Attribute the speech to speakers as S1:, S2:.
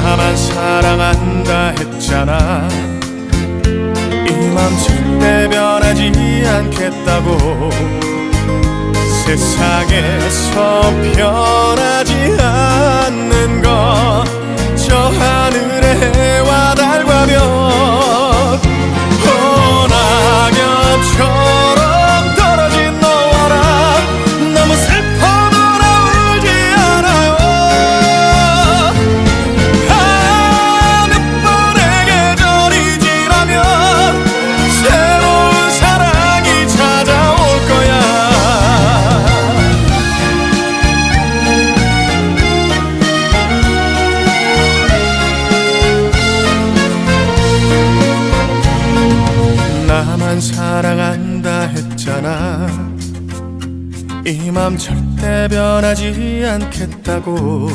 S1: 나만 사랑한다 했잖아. 이맘 절대 변하지 않겠다고. 세상에서 변하지 않는 것. 저 하늘의 해와 달과 별 나만 사랑한다 했잖아. 이 맘 절대 변하지 않겠다고